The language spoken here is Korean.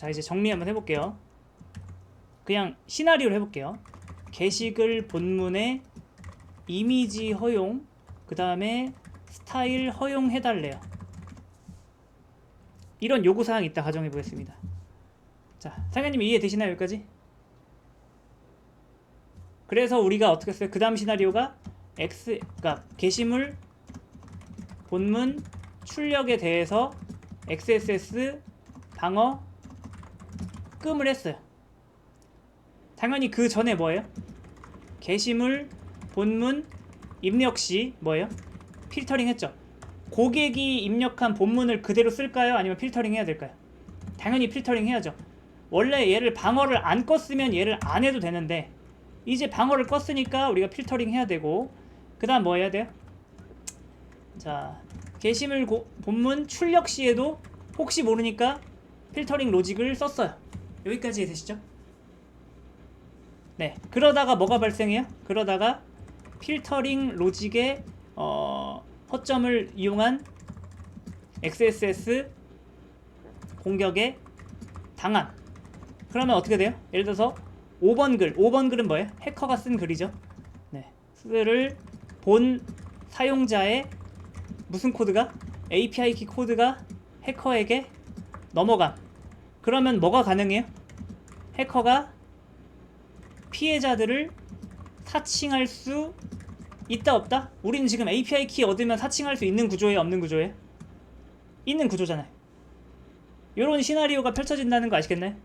자 이제 정리 한번 해볼게요. 그냥 시나리오를 해볼게요. 게시글 본문에 이미지 허용, 그 다음에 스타일 허용 해달래요. 이런 요구사항이 있다 가정해 보겠습니다. 자, 상현님 이해되시나요 여기까지? 그래서 우리가 어떻게 했어요? 그 다음 시나리오가 X, 그러니까 게시물 본문 출력에 대해서 XSS 방어 끔을 했어요. 당연히 그 전에 뭐예요? 게시물 본문 입력 시 뭐예요? 필터링 했죠. 고객이 입력한 본문을 그대로 쓸까요? 아니면 필터링 해야 될까요? 당연히 필터링 해야죠. 원래 얘를 방어를 안 껐으면 얘를 안 해도 되는데 이제 방어를 껐으니까 우리가 필터링 해야 되고 그 다음 뭐 해야 돼요? 자 게시물 고, 본문 출력 시에도 혹시 모르니까 필터링 로직을 썼어요. 여기까지 되시죠? 네 그러다가 뭐가 발생해요? 그러다가 필터링 로직의 어, 허점을 이용한 XSS 공격에 당한 그러면 어떻게 돼요? 예를 들어서 5번 글 5번 글은 뭐예요? 해커가 쓴 글이죠 네 글을 본 사용자의 무슨 코드가 API 키 코드가 해커에게 넘어감 그러면 뭐가 가능해요? 해커가 피해자들을 사칭할 수 있다 없다? 우리는 지금 API 키 얻으면 사칭할 수 있는 구조예요, 없는 구조예요? 있는 구조잖아요. 이런 시나리오가 펼쳐진다는 거 아시겠나요?